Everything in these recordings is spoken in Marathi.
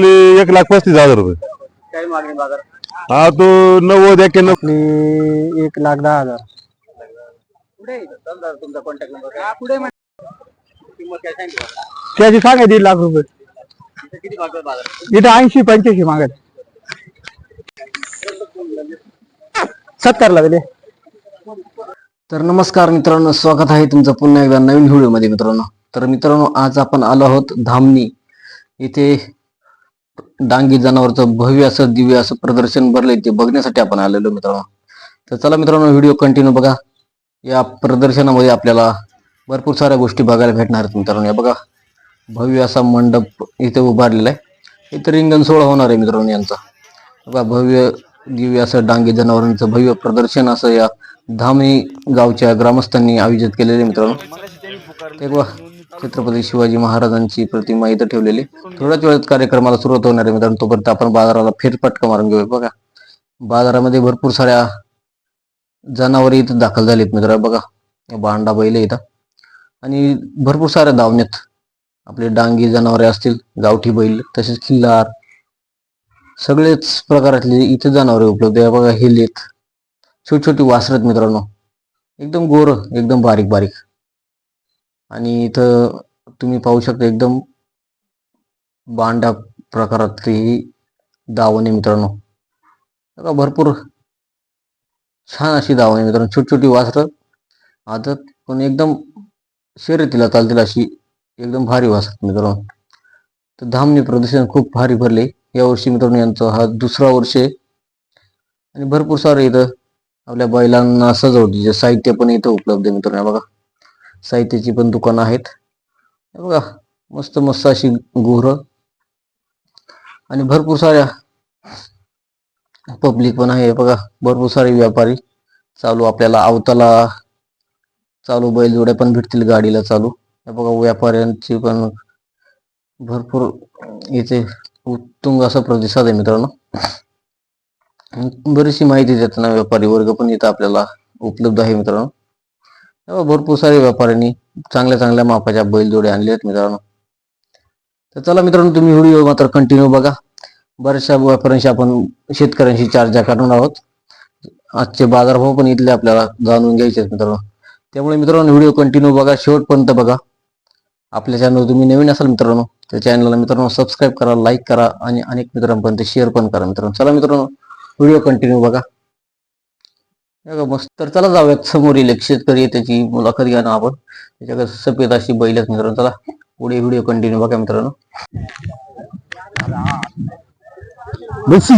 आणि एक लाख पस्तीस हजार रुपये. काय मागणी बाजार? हा तो नव्वद एक्क्याण्णव आपली एक लाख दहा हजार? समजा तुमचा कॉन्टॅक्ट नंबर? किंमत काय सांगितली. त्याची सांगा दीड लाख रुपये. इथं किती मागतात बाजार? इथं ऐंशी पंच्याऐंशी मागत. सत्तरला दिले. तर नमस्कार मित्रांनो स्वागत आहे तुमचं पुन्हा एकदा नवीन व्हिडिओमध्ये मित्रांनो. तर मित्रांनो आज आपण आलो आहोत धामणी. इथे डांगी जनावरचं भव्य असं दिव्य असं प्रदर्शन भरलंय ते बघण्यासाठी आपण आलेलो मित्रांनो. तर चला मित्रांनो व्हिडिओ कंटिन्यू बघा. या प्रदर्शनामध्ये आपल्याला भरपूर साऱ्या गोष्टी बघायला भेटणार आहेत मित्रांनो. या बघा भव्य असा मंडप इथे उभारलेला आहे. इथे रिंगण सोहळा होणार आहे मित्रांनो यांचा. बघा भव्य दिव्य असं डांगी जनावरांचं भव्य प्रदर्शन असं या धामी गावच्या ग्रामस्थांनी आयोजित केलेले मित्रांनो. ते बघा छत्रपती शिवाजी महाराजांची प्रतिमा इथं ठेवलेली. थोड्याच वेळात कार्यक्रमाला सुरुवात होणार आहे मित्रांनो. तोपर्यंत आपण बाजाराला फेरफटका मारून घेऊया. बघा बाजारामध्ये भरपूर साऱ्या जनावरे इथं दाखल झालीत मित्र बघा भांडा बैल आहे इथं. आणि भरपूर साऱ्या दावण्यात आपले डांगी जनावरे असतील गावठी बैल तसेच खिल्लार सगळेच प्रकारातले इथे जनावरे उपलब्ध आहे. बघा हेलेत छोटी छोटी वासरत मित्रांनो. एकदम गोर एकदम बारीक बारीक आणि इथं तुम्ही पाहू शकता एकदम बांडा प्रकारातली ही दावणे मित्रांनो. बघा भरपूर छान अशी दावणी मित्रांनो. छोटी छोटी वासरं आदत पण एकदम शर्यतीला चालतील अशी एकदम भारी वासरत मित्रांनो. तर धामणी प्रदूषण खूप भारी भरले. यावर्षी मित्रांनो यांचं हा दुसरा वर्ष आहे. आणि भरपूर सारं इथं आपल्या बैलांना सजवटीचे साहित्य पण इथं उपलब्ध आहे मित्रांनो. बघा. साहित्याची पण दुकानं आहेत. बघा मस्त मस्त अशी गुरं. आणि भरपूर साऱ्या पब्लिक पण आहे. बघा भरपूर सारे व्यापारी चालू आपल्याला अवताला चालू बैलजोड्या पण भेटतील गाडीला चालू. हे बघा व्यापाऱ्यांची पण भरपूर इथे उत्तुंग असा प्रतिसाद आहे मित्रांनो. बरीचशी माहिती देताना व्यापारी वर्ग पण इथं आपल्याला उपलब्ध आहे मित्रांनो. हो, भरपूर सारे व्यापाऱ्यांनी चांगल्या चांगल्या मापाच्या बैलजोड्या आणल्या आहेत मित्रांनो. तर चला मित्रांनो तुम्ही व्हिडिओ मात्र कंटिन्यू बघा. बऱ्याचशा व्यापाऱ्यांशी आपण शेतकऱ्यांशी चर्चा करणार आहोत. आजचे बाजारभाव पण इथले आपल्याला जाणून घ्यायचे आहेत मित्रांनो. त्यामुळे मित्रांनो व्हिडिओ कंटिन्यू बघा शेवटपर्यंत बघा. आपल्या चॅनल तुम्ही नवीन असाल मित्रांनो त्या चॅनलला मित्रांनो सबस्क्राईब करा लाईक करा आणि अनेक मित्रांपर्यंत शेअर पण करा मित्रांनो. चला मित्रांनो व्हिडिओ कंटिन्यू बघा. मस्त. तर चला जाऊयात समोरील एक शेतकरी त्याची मुलाखत घ्या ना आपण. त्याच्याकडे सफेद अशी बैल आहेत मित्रांनो. चला पुढे व्हिडिओ कंटिन्यू बघा मित्रांनो. बसी.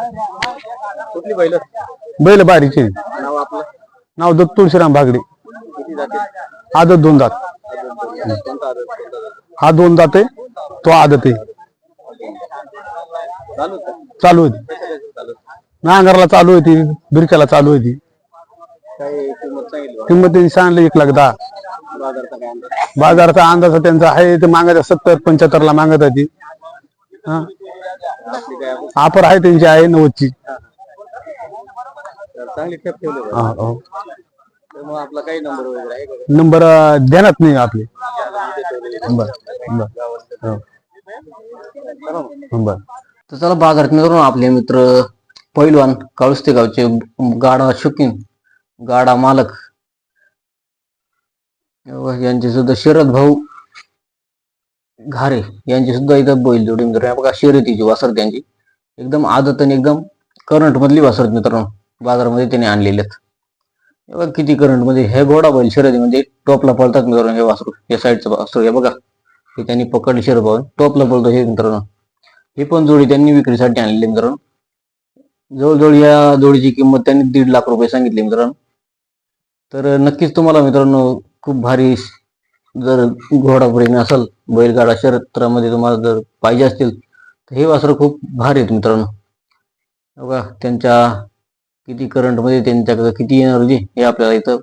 कुठली बैल? बैल बारीचे. नाव आपलं? नाव दत्त तुळशीराम किती जाते? आदत दोन दात कोणता आदत? कोणता जात? हा दोन दात आहे तो आदत आहे. चालू का? चालू होती चालू नांगरला चालू होती बिरक्याला चालू होती काय किंमत सांगितली बघा. किंमत त्यांनी सांगली एक लाख दहा. बाजारचा काय अंदाज? बाजाराचा अंदाज त्यांचा आहे ते मागत सत्तर पंच्याहत्तर ला मागत आहे ती हा. ऑफर आहे त्यांची आहे नव्वदची तर चांगली ठेप ठेवली बघा. हा. तर मग आपला काही नंबर वगैरे आहे का नंबर अं, ध्यानात नाही आपले बर बर हो. तर चला बाजारात मित्रांनो आपले मित्र पैलवान काळुस्ते गावचे गाडा शौकीन गाडा मालक यांचे सुद्धा शरद भाऊ घारे यांची सुद्धा इथं बैल जोडी मित्रांनो बघा शर्यतीची वासर त्यांची. एकदम आदत आणि एकदम करंट मधली वासर मित्रांनो बाजारामध्ये त्यांनी आणलेले आहेत. हे बघा किती करंटमध्ये हे घोडा बैल शर्यती म्हणजे टॉपला पळतात मित्रांनो हे वासरू. या साईडचं वासरू हे बघा. हे त्यांनी पकडले शरद पाहून टॉपला पळतो हे मित्रांनो. ही पण जोडी त्यांनी विक्रीसाठी आणलेली मित्रांनो. जवळजवळ या जोडीची किंमत त्यांनी दीड लाख रुपये सांगितली मित्रांनो. तर नक्कीच तुम्हाला मित्रांनो खूप भारी जर घोडाप्रेमी असाल बैलगाडा क्षेत्रामध्ये तुम्हाला जर पाहिजे असतील तर हे वासरं खूप भारी आहेत मित्रांनो. बघा त्यांच्या किती करंटमध्ये त्यांच्याकडे किती एनर्जी हे आपल्याला इथं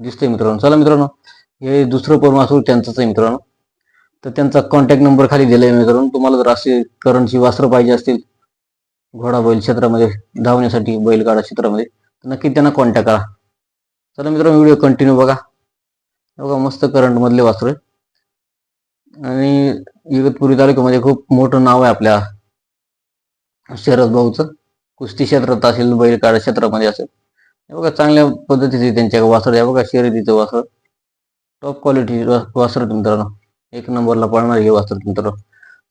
दिसतंय मित्रांनो. चला मित्रांनो हे दुसरं पण वासरू त्यांचंच आहे मित्रांनो. तर त्यांचा कॉन्टॅक्ट नंबर खाली दिलाय मित्रांनो. तुम्हाला जर असे करंटची वासरं पाहिजे असतील घोडा बैल क्षेत्रामध्ये धावण्यासाठी बैलगाडा क्षेत्रामध्ये नक्की त्यांना कॉन्टॅक्ट करा. चला मित्रांनो व्हिडिओ कंटिन्यू बघा. बघा मस्त करंट मधले वासर आणि इगतपुरी तालुक्यामध्ये खूप मोठं नाव आहे आपल्या शरद भाऊचं. कुस्ती क्षेत्रात असेल बैलकाड क्षेत्रामध्ये असेल. बघा चांगल्या पद्धतीचे त्यांच्या वासर आहे. बघा शर्यतीचं वासर. टॉप क्वालिटी वासर मित्रांनो. एक नंबरला पळणार हे वासर मित्रांनो.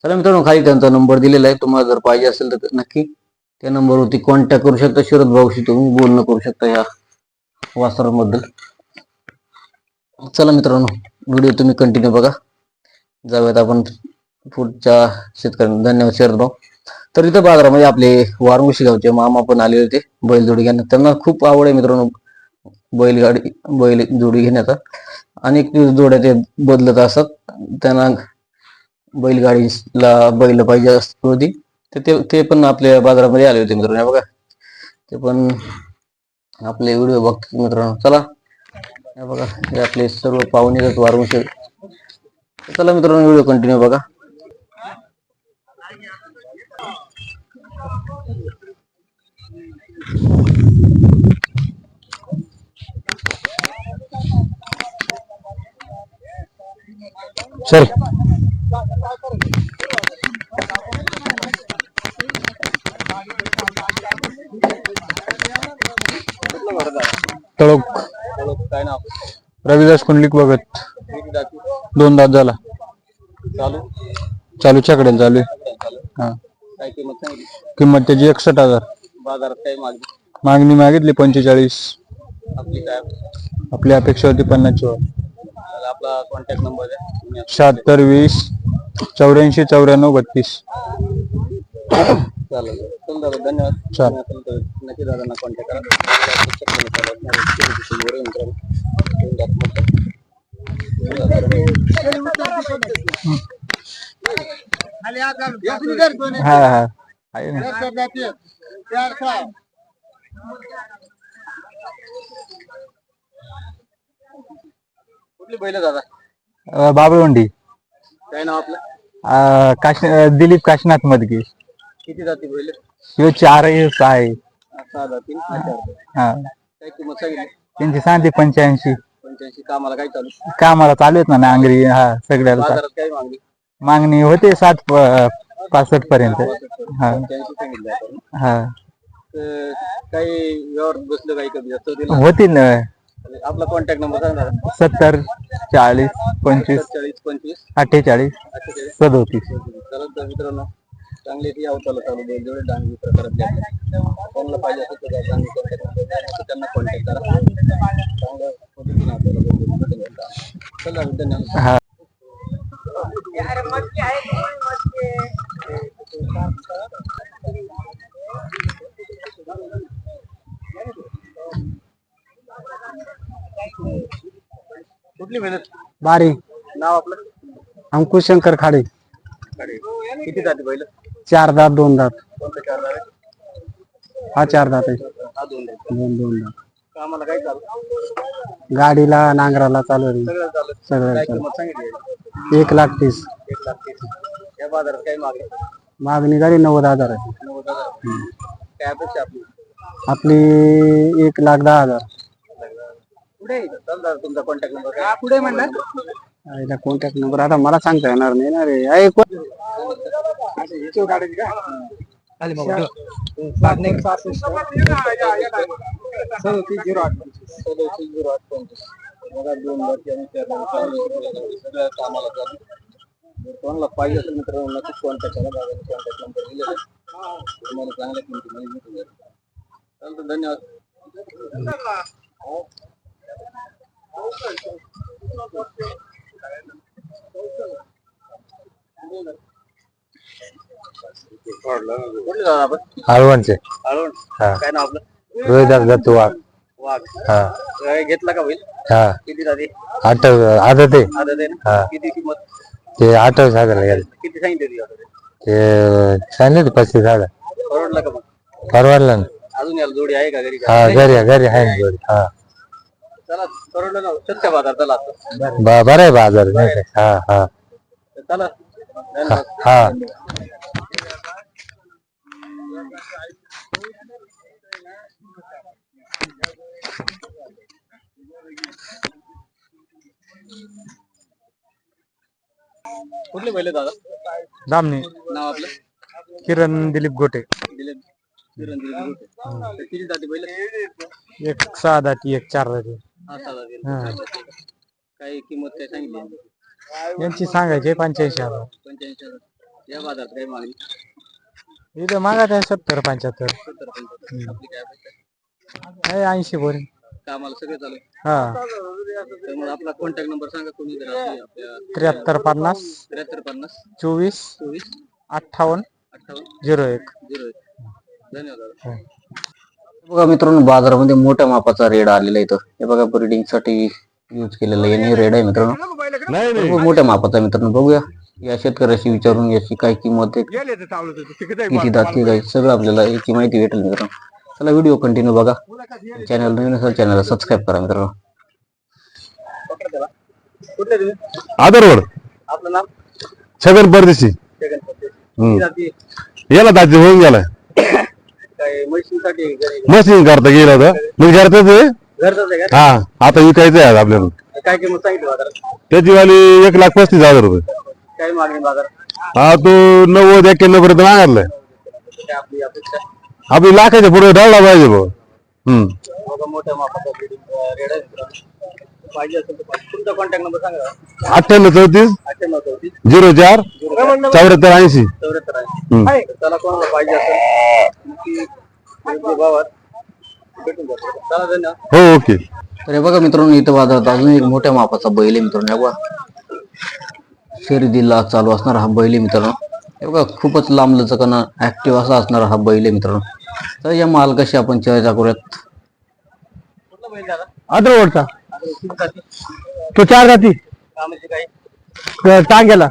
चला मित्रांनो खाली त्यांचा नंबर दिलेला आहे. तुम्हाला जर पाहिजे असेल तर नक्की त्या नंबरवरती कॉन्टॅक्ट करू शकता. शरद भाऊशी तुम्ही बोलणं करू शकता या वासराबद्दल. चला मित्रांनो व्हिडिओ तुम्ही कंटिन्यू बघा. जाऊयात आपण पुढच्या शेतकऱ्यांना धन्यवाद शरद भाऊ तर इथं बाजारामध्ये म्हणजे आपले वारमुशी गावचे मामा पण आले होते बैलजोडी घेण्यात. त्यांना खूप आवड आहे मित्रांनो बैलगाडी बैल जोडी घेण्याचा. अनेक जोड्या ते बदलत असतात. त्यांना बैलगाडीला बैल पाहिजे होती. तर ते ते पण आपल्या बाजारामध्ये आले होते मित्रांनो बघा. ते पण आपले व्हिडिओ बघतात मित्रांनो. चला. बघा हे आपले सर्व पाहुणे आहेत वारमुशी चला मित्रांनो व्हिडिओ कंटिन्यू बघा. सर तळोक काय नाव? रविदास कुंडलिक बघत. किती जाती दोन दात झाला. चालू? चालू छकड्याला चालू आहे. हा. काय किंमत सांगितली? किंमत त्याची एकसठ हजार. बाजारात काय मागणी? मागणी मागितली पंचेचाळीस. आपली काय? आपली अपेक्षा होती पन्नासची. तर आपला कॉन्टॅक्ट नंबर आहे तुम्ही शहात्तर वीस चौऱ्याऐंशी चौऱ्याण्णव बत्तीस. चालेल. चल दादा धन्यवाद. चालेल. तुम्ही असेल तर नक्की दादांना कॉन्टॅक्ट करा. हा हा. आहे ना कुठली बैल दादा? अं, बाबळवंडी. काय नाव आपलं? अं, काश अं, दिलीप काशीनाथ मदगे किती जाती बैल शिव चार आहे सहा. आहे सहा जाती. हा. चार जाती. हा. काय किंमत सांगितली? त्यांची सांगते पंच्याऐंशी. पंच्याऐंशी. कामाला काय चालू? कामाला चालू आहेत ना नांगरी हा सगळ्याला चा- बाजारात काय मागणी? मागणी होते साठ पासष्ट पर्यंत. हा पंच्याऐंशी सांगितलं आपण. हा. तर काही व्यवहार बसलं काही कधी जास्त दिलं? होतील ना. आपला कॉन्टॅक्ट नंबर सांगा. सत्तर चाळीस पंचवीस चाळीस पंचवीस. अठ्ठेचाळीस अठ्ठेचाळीस. सदोतीस. चला तर मित्रांनो चांगले ती अवताला चालू बैल जेवढे डांगी प्रकारातले आहेत. कोणाला पाहिजे असेल तर दादांनी contact number द्या. नक्की त्यांना कॉन्टॅक्ट करा पद्धतीने आपल्याला मिळतात. चला धन्यवाद कुठली मेहनत बारी नाव आपलं अंकुश शंकर खाडे किती जाते बैल चार दात दोन दात. कोणतं चार दात हा चार दात आहे. हा दोन दात. दोन दोन दात. कामाला काय चालू? गाडीला नांगराला चालू आहे. सगळं चालू. सगळं काय चालू. किंमत सांगितली एक लाख तीस. एक लाख तीस. या बाजारात काय मागणी? मागणी झाली नव्वद हजार आहे. नव्वद हजार. काय अपेक्षा आपली? आपली एक लाख दहा हजार. पुढे तुमचा कॉन्टॅक्ट नंबर पुढे म्हणलं. आईला कॉन्टॅक्ट नंबर आता मला सांगता येणार नाही ना रे. आहे कोण- कोणाला पाहिजे असेल मित्रांनो नक्कीच कॉन्टॅक्ट करा. दादाने कॉन्टॅक्ट नंबर दिलेला तुम्हाला चांगल्या किमतीमध्ये भेटून जाईल चालतं धन्यवाद. कुठले दादा आपण हळवणचे आळवण. हा. काय नाव आपलं? रोहिदास दत्तू वाघ. वाघ. हा. काय घेतला का होईल हा. किती जाते आठ आदत आहे. आता ते ना? हा. किती किंमत? ते आठवीस हजार गेले. किती सांगितली होती आता ते? ते सांगितले होते पस्तीस हजार. परवडला का मग? परवडलं ना. अजून याला जोडी आहे का घरी? का? हा घरी घरी आहे ना जोडी. हा. चला सत्य बाजार चला आता. ब- बरं आहे बाजार नाही? हा हा. चला हा कुठले पहिले दादा? दामने नाव आपलं? किरण दिलीप गोटे. दिलीप किरण दिलीप गोटे. किती जाती पहिले एक सहा दाती एक चार दाती हा. काही किंमत काय सांगितली यांची? यांची सांगायचे पंच्याऐंशी हजार. पंच्याऐंशी हजार. या बाजारात काही मागणी? इथं मागत आहे सत्तर पंच्याहत्तर. सत्तर पंच्याहत्तर. आपली काय अपेक्षा? आहे ऐंशी पर्यंत. कामाला सगळे चालू आहे. हा. त्यामुळे आपला कॉन्टॅक्ट नंबर सांगा कोणी जर. असली आपल्या त्र्याहत्तर पन्नास त्र्याहत्तर पन्नास चोवीस चोवीस अठ्ठावन्न अठ्ठावन्न झिरो एक. झिरो एक. धन्यवाद दादा. बघा मित्रांनो बाजारामध्ये मोठ्या मापाचा रेड आलेला आहे इथं. हे बघा ब्रिडिंगसाठी यूज केलेला आहे. रेड आहे मित्रांनो. नाही नाही. खूप मोठ्या मापाचा आहे मित्रांनो. बघूया. या शेतकऱ्याशी विचारून याची काय किंमत आहे किती दाती काय सगळं आपल्याला याची माहिती भेटेल मित्रांनो. चला व्हिडिओ कंटिन्यू बघा. चॅनल नवीन असेल चॅनलला सबस्क्राईब करा मित्रांनो. आदरवड आपलं नाव? छगन परदेशी. याला दाजी होऊन गेलाय. काय म्हशीसाठी घरी मशीन करता गेला होता. म्हणजे आहे आहे हा आता विकायचं आहे आपल्याला. का काय किंमत सांगितली बाजारात? त्याची वाली एक लाख पस्तीस हजार रुपये. काय मागणी बाजारात? हा तो नव्वद एक्क्याण्णव पर्यंत मागितलाय. काय आपली अपेक्षा? आपली लाखाच्या पुढे ढळला पाहिजे भाऊ हम्म. बघा मोठ्या मापाचा बिल्डिंग रेड आहे. मित्रांनो. पाहिजे असेल तर पाहिजे. तुमचा कॉन्टॅक्ट नंबर सांगा. अठ्ठ्याण्णव चौतीस अठ्ठ्याण्णव चौतीस. झिरो चार चौऱ्याहत्तर ऐंशी. चौऱ्याहत्तर आहे हम्म. तर त्याला कोणाला पाहिजे असेल? नक्की योग्य भावात भेटून जातो चला धन्यवाद. हो ओके. तर हे बघा मित्रांनो इथं बाजारात अजून एक मोठ्या मापाचा बैल आहे मित्रांनो. हे बघा. शर्यतीला चालू असणारा हा बैल आहे मित्रांनो. हे बघा खूपच लांब लचकन ऍक्टिव्ह असा असणारा हा बैल आहे मित्रांनो. तर या माल कशी आपण चर्चा करूयात. कुठला बैल दादा जाती तो चार जाती? काही टांग्याला?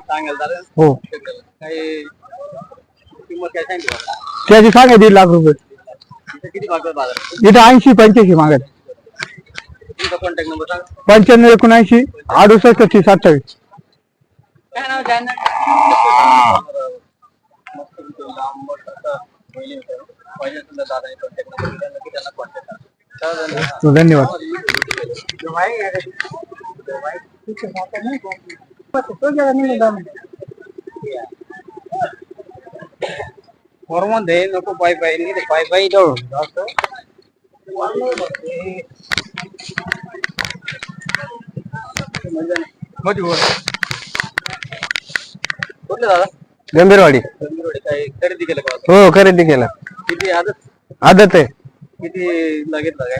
हो. काही किंमत काय सांगितली? मला? त्याची सांगा दीड लाख रुपये. इथं किती मागतात बाजारात? इथं ऐंशी पंच्याऐंशी मागत. तुमचा कॉन्टॅक्ट नंबर सांगा. पंच्याण्णव एकोणऐंशी अडुसष्ट तीस अठ्ठावीस काय नाव कॉन्टॅक्ट करा धन्यवाद. धन्यवाद हॉर्मोन दे नको पाय पाय नाही ते पाय पाय जवळ असं कुठले दादा गंभीरवाडी? गंभीरवाडी काय खरेदी केलं का? हो खरेदी केला. किती आदत? आदत आहे. किती काय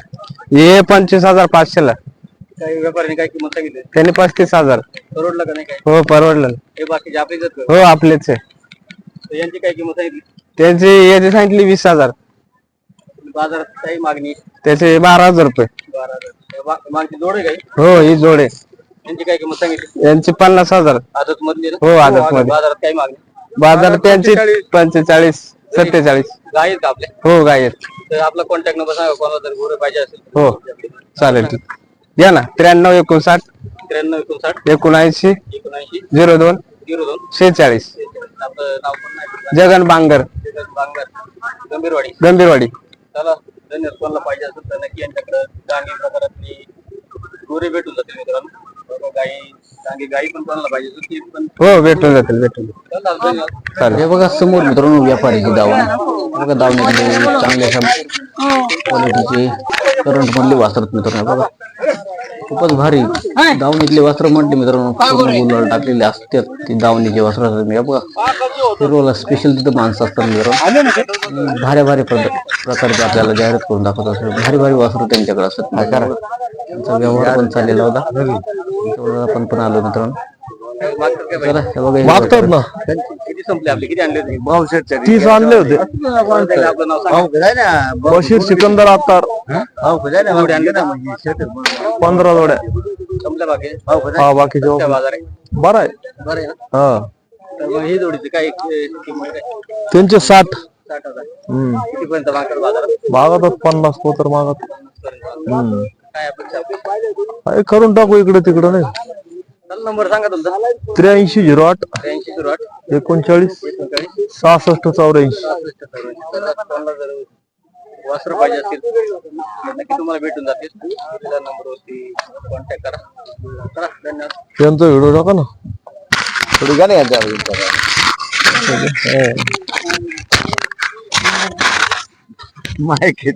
हे पंचवीस हजार पाचशेला. काही व्यापाऱ्याने काय किंमत सांगितली? त्यांनी पस्तीस हजार. परवडलं का नाही काय हो परवडलं. हे बाकीचे आपले जात हो आपलेच आहे. तर यांची काय किंमत सांगितली? त्यांची याची सांगितली वीस हजार. बाजारात काही मागणी? त्याचे बारा हजार रुपये. बारा हजार. हे मागची जोड आहे काही हो? ही जोड आहे. यांची काय किंमत सांगितली? यांची पन्नास हजार. आदत मधली ना? हो, आदतमधली. बाजारात काही मागणी? बाजार त्यांची पंचेचाळीस. सत्तेचाळीस. गाय आहेत का आपल्या हो गाय आहेत. तर आपला कॉन्टॅक्ट नंबर सांगा कोणाला जर गुरु पाहिजे असेल हो चालेल ठीक. या ना त्र्याण्णव एकोणसाठ त्र्याण्णव एकोणसाठ एकोणऐंशी एकोणऐंशी झिरो दोन झिरो दोन शेहेचाळीस आपलं नाव पण नाही? जगन बांगर. बांगर. गंभीरवाडी. गंभीरवाडी. चला धन्यवाद. कोणाला पाहिजे असेल तर नक्की यांच्याकडे डांगी प्रकारातली गोरे भेटून जातील मित्रांनो. हो भेटून जातील भेटून जातील. चालेल हे बघा समोर मित्रांनो व्यापाऱ्याची दावण. बघा दावणीतले चांगल्या अशा क्वालिटीचे करंट मधले वस्त्र मित्रांनो बघा. खूपच भारी. दावणीतले वस्त्र म्हटले मित्रांनो पूर्ण गुलाल टाकलेले असतात ते दावणीचे वस्त्र असतात. मी बघा हिरोला स्पेशल तिथं माणसं असतात मित्रांनो. भारी भारी प्रकारचे आपल्याला जाहिरात करून दाखवत असतात. भारी भारी वस्त्र त्यांच्याकडे असतात. मित्रांनो. त्यांचा व्यवहार पण चाललेला होता. तेवढं आपण पण आलो मित्रांनो. हे ना. किती संपले आपले? किती आणले होते? तीस आणले होते. आपलं नाव सांगा. बशीर सिकंदर एवढे आणले ना? पंधरा जोड्या. संपल्या बाकी? हा बाकीचे त्या बाजार आहे बरं आहे. बरं आहे ना? हा. तर मग ही जोडीची काय अं, किंमत काय? त्यांचे साठ. साठ हजार. कितीपर्यंत मागतात बाजारात? मागतात पन्नास पोतर मागत. काय अपेक्षा आपली? काय करून टाकू इकडे तिकडे नाही. नंबर सांगा तुमचा. त्र्याऐंशी झिरो आठ. त्र्याऐंशी झिरो आठ. एकोणचाळीस. एकोणचाळीस. सहासष्ट चौऱ्याऐंशी. वासर पाहिजे असतील तर नक्की तुम्हाला भेटून जातील. नंबरवरती कॉन्टॅक्ट करा. करा धन्यवाद. यांचा व्हिडिओ टाका ना. थोडी गाणी यांच्या माहिती.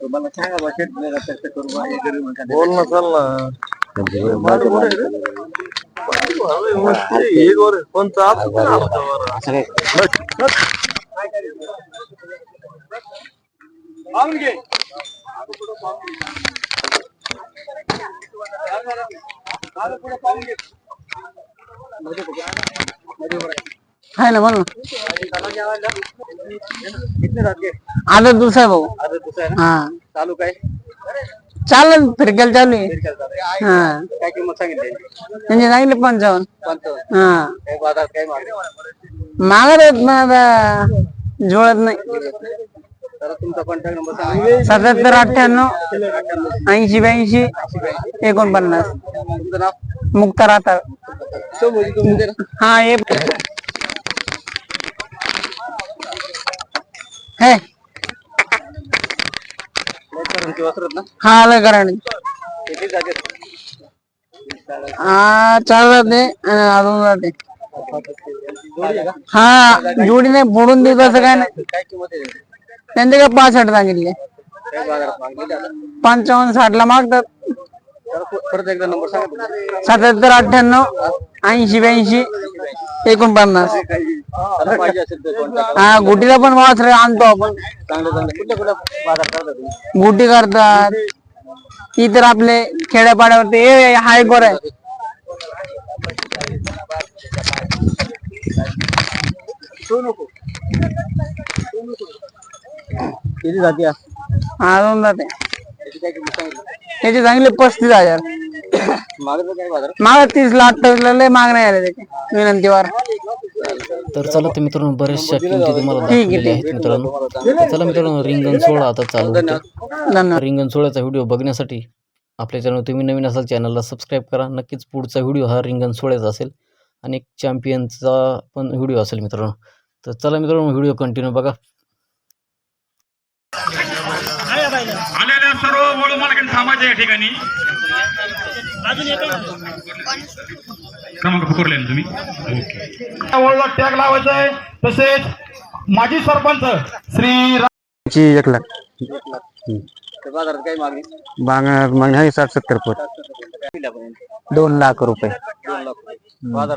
तुम्हाला सांगा बा शेट मेरा चर्चा करू बा हे करू म्हणता बोल ना चाल ना कोणता आहे ना बोल ना. आता दुसरा आहे भाऊ. आता दुसरा आहे ना हा. चालू काय चालेल फिरकेल चालू आहे. हा. काय किंमत सांगितली त्यांचे सांगितले पंचावन्न. पंचावन्न हा. काय बाजार काय मागणी मागत आहेत पण आता. जुळत नाही. तर तुमचा कॉन्टॅक्ट नंबर सांगा सत्याहत्तर अठ्ठ्याण्णव ऐंशी ब्याऐंशी एकोणपन्नास. तुमचं नाव मुक्ता राहतात. हा तुम्ही हे? वासरत ना हा आलं कारण किती जागेत हा चार जाते आणि अजून जाते जोडी आहे का हा जोडीने फोडून देत असं काय नाही. काय किंमत आहे त्याची? त्यांचे काय पासष्ट सांगितले? काय बाजारात मागणी आता पंचावन्न साठला मागतात. परत एकदा नंबर सांगा सत्याहत्तर अठ्ठ्याण्णव ऐंशी ब्याऐंशी एकोणपन्नास. पाहिजे असेल तर हा गुटीला पण वासरे आणतो आपण. चांगलं चांगलं कुठल्या कुठल्या बाजार करता तुम्ही गुटी करतात. इतर आपले खेड्यापाड्यावरती हे हाय गोर आहे. किती जाती. हा दोन जाते काय किंमत सांगितली त्याचे चांगले पस्तीस हजार. मागत काय बाजार? माग तीस ला अठ्ठावीस ला लय मागणे आले त्याचे. विनंतीवर तर चला तर मित्रांनो बऱ्याचशा किमती तुम्हाला दाखवलेल्या आहेत मित्रांनो. तर चला मित्रांनो रिंगण सोहळा आता चालू होतो. धन्यवाद. रिंगण सोहळ्याचा व्हिडिओ बघण्यासाठी आपल्या चॅनल तुम्ही नवीन असाल चॅनलला सबस्क्राईब करा. नक्कीच पुढचा व्हिडिओ हा रिंगण सोहळ्याचा असेल. आणि एक चॅम्पियनचा पण व्हिडिओ असेल मित्रांनो. तर चला मित्रांनो व्हिडिओ कंटिन्यू बघा. सर्व वळू मालकांनी थांबायचे या ठिकाणी. क्रमांक पकडले ना तुम्ही? ओके. वळूला टॅग लावायचा आहे. तसेच माजी सरपंच श्री रा- एक लाख. बाजारात काय मागणी मागणी आहे साठ सत्तर फूट दिल्यापर्यंत दोन लाख रुपये. दोन लाख बाजार